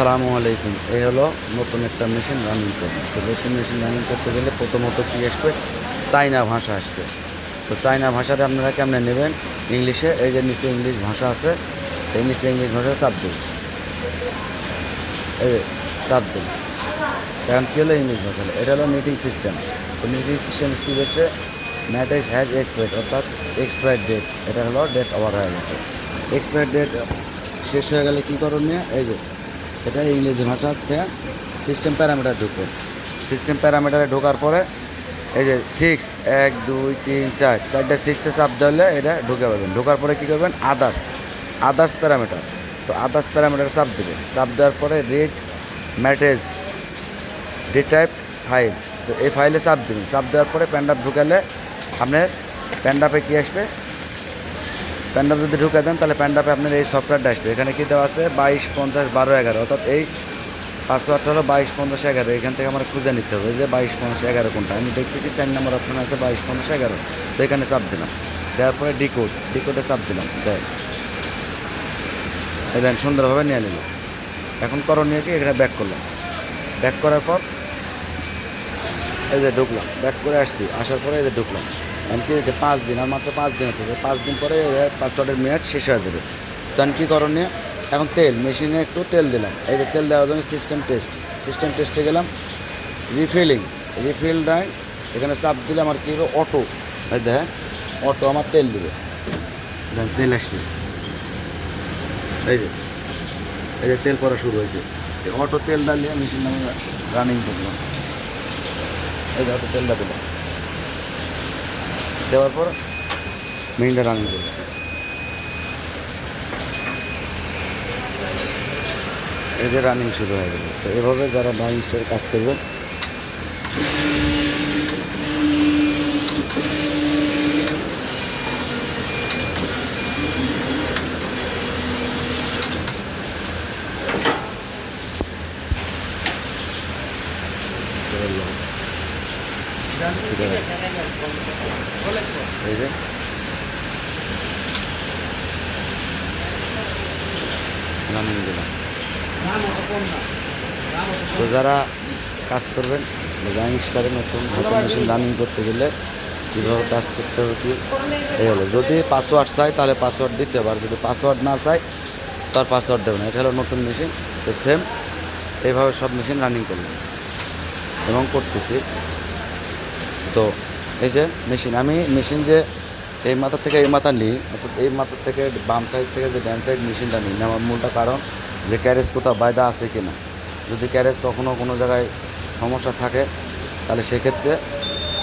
সালামু আলাইকুম। এই হলো নতুন একটা মেশিন রানিং করবে। তো নতুন মেশিন রানিং করতে গেলে প্রথমত কী আসবে? চাইনা ভাষা আসবে। তো চাইনা ভাষাটা আপনারা কেমনে নেবেন? ইংলিশে, এই যে নিচে ইংলিশ ভাষা আছে, এই নিচে ইংলিশ ভাষা দিন এই দিন কারণ কী হলো ইংলিশ ভাষা? এটা হলো নিটিং সিস্টেম তো নিটিং সিস্টেম কী দেখছে ম্যাটেজ হ্যাজ এক্সপায়ার অর্থাৎ এক্সপায়ার ডেট এটা হলো ডেট ওভার হয়ে গেছে। এক্সপায়ার ডেট শেষ হয়ে গেলে কী করণীয়? এই যে এটা ইংরেজি ভাষা থেকে সিস্টেম প্যারামিটার ঢুকবে সিস্টেম প্যারামিটারে ঢোকার পরে এই যে সিক্স এক, দুই, তিন, চার, চারটা সিক্সে চাপ দিলে এটা ঢুকে পাবেন। ঢোকার পরে কী করবেন? আদার্স আদার্স প্যারামিটার তো আদার্স প্যারামিটার চাপ দেবে। চাপ দেওয়ার পরে read message D type file তো এই ফাইলে চাপ দেবেন। চাপ দেওয়ার পরে প্যান্ডাপ ঢুকালে আপনার প্যান্ডাপে কী আসবে? প্যান্ডাপ যদি ঢুকে দেন, তাহলে প্যান্ডাপে আপনার এই সফটওয়্যারটা আসবে এখানে কী দেওয়া আছে? বাইশ, পঞ্চাশ, বারো, এগারো। অর্থাৎ এই পাসওয়ার্ডটা হলো বাইশ, পঞ্চাশ, এগারো। এখান থেকে আমার খুঁজে নিতে হবে যে বাইশ, পঞ্চাশ, এগারো কোনটা। আমি দেখতেছি চার নম্বর অপশন আছে বাইশ, পঞ্চাশ, এগারো। তো এখানে চাপ দিলাম। দেওয়ার পরে ডিকোড ডিকোডে চাপ দিলাম। এই দেন, সুন্দরভাবে নিয়ে নিল এখন করণীয় কি? এখানে ব্যাক করলাম। ব্যাক করার পর এই যে ঢুকলাম। ব্যাক করে আসছি। আসার পরে এই যে ঢুকলাম। এমনকি পাঁচ দিন, আর মাত্র পাঁচ দিন থেকে পাঁচ দিন পরে পাসওয়ার্ডের মেয়াদ শেষ হয়ে যাবে। তখন কী করণীয়? এখন তেল, মেশিনে একটু তেল দিলাম। এই যে তেল দেওয়ার জন্য সিস্টেম টেস্ট সিস্টেম টেস্টে গেলাম। রিফিলিং রিফিল নাই। এখানে চাপ দিলে আমার কী হবে? অটো দেখেন অটো আমার তেল দেবে। তেল আসবে। এই যে এই যে তেল পড়া শুরু হয়েছে। অটো তেল ডালিয়ে মেশিন আমি রানিং করলাম। এই যে অটো তেলটা দিলাম। দেওয়ার পর মেইনটা রানিং এই যে রানিং শুরু হয়ে গেল। তো এভাবে যারা বাইশের কাজ করবেন এই যে। দিলাম তো যারা কাজ করবেন জাইনিং স্টারে নতুন নতুন মেশিন রানিং করতে গেলে কীভাবে কাজ করতে হবে কি? এই হলো যদি পাসওয়ার্ড চাই তাহলে পাসওয়ার্ড দিতে হবে আর যদি পাসওয়ার্ড না চাই তার পাসওয়ার্ড দেবে না। এটা হলো নতুন মেশিন তো সেম এইভাবে সব মেশিন রানিং করলাম এবং করতেছি। তো এই যে মেশিন, আমি মেশিন যে এই মাথা থেকে এই মাথা নিই, অর্থাৎ এই মাথা থেকে বাম সাইড থেকে যে ড্যান সাইড মেশিনটা নিই, নেওয়ার মূলটা কারণ যে ক্যারেজ কোথাও বায়দা আছে কি না যদি ক্যারেজ কখনও কোনো জায়গায় সমস্যা থাকে, তাহলে সেক্ষেত্রে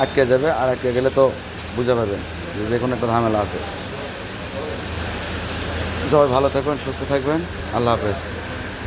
আটকে যাবে, আর আটকে গেলে তো বুঝে পাবেন যে যে কোনো একটা ঝামেলা আছে। সবাই ভালো থাকবেন, সুস্থ থাকবেন, আল্লাহ হাফেজ।